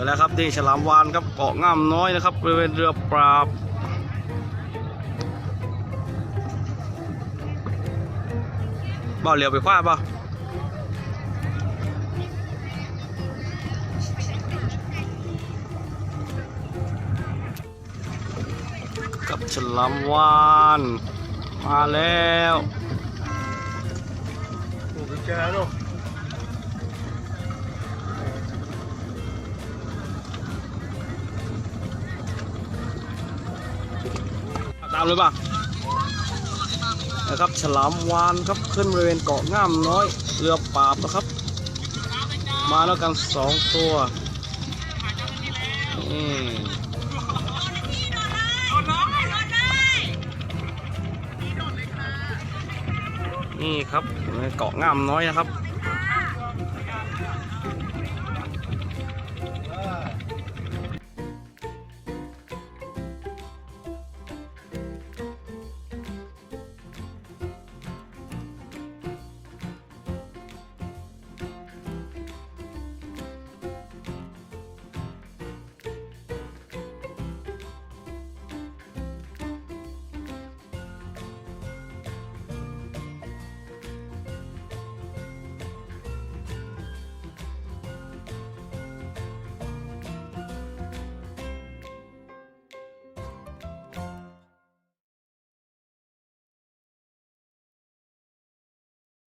อแล้วครับนี่ฉลามวานครับเกาะง่ามน้อยนะครับบริเวณเรือปราบเบาเหลียวไปคว้าเปล่ากับฉลามวานมาแล้วโอ้ยเจอแล้ว ตามเลยป่ะนะครับฉลามวานครับขึ้นบริเวณเกาะง่ามน้อย เรือปราบนะครับ มาแล้วกันสองตัวนี่นี่ครับเกาะง่ามน้อยนะครับ